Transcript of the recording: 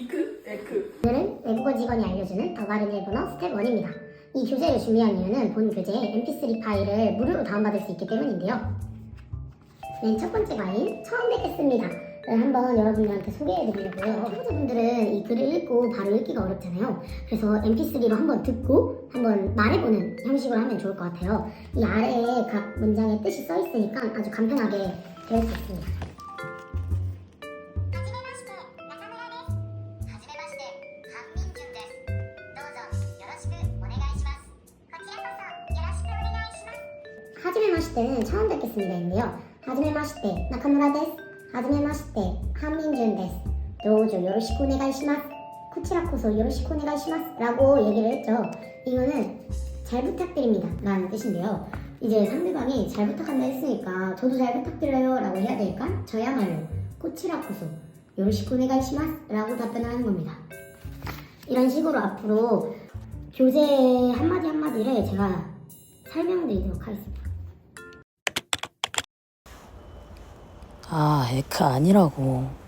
이크? 에크? 오늘은 외국어 직원이 알려주는 더 바른 일본어 스텝 1입니다. 이 교재를 준비한 이유는 본 교재에 mp3 파일을 무료로 다운받을 수 있기 때문인데요. 맨 첫 번째 과인 처음 뵙겠습니다. 를 한번 여러분들한테 소개해드리려고요. 초보자분들은 이 글을 읽고 바로 읽기가 어렵잖아요. 그래서 mp3로 한번 듣고 한번 말해보는 형식으로 하면 좋을 것 같아요. 이 아래에 각 문장의 뜻이 써 있으니까 아주 간편하게 배울 수 있습니다. 하지메마시테는 처음 뵙겠습니다 인데요. 하지메 마시테 나카무라 데스. 하지메 마시테 한민준 데스. 도우조 요로시쿠 오네가이시마스. 코치라코소 요로시쿠 오네가이시마스. 라고 얘기를 했죠. 이거는 잘 부탁드립니다. 라는 뜻인데요. 이제 상대방이 잘 부탁한다 했으니까 저도 잘 부탁드려요 라고 해야 되니까 저야말로 코치라코소 요로시쿠 오네가이시마스. 라고 답변을 하는 겁니다. 이런 식으로 앞으로 교재 한마디 한마디를 제가 설명드리도록 하겠습니다. 아, 에크 아니라고.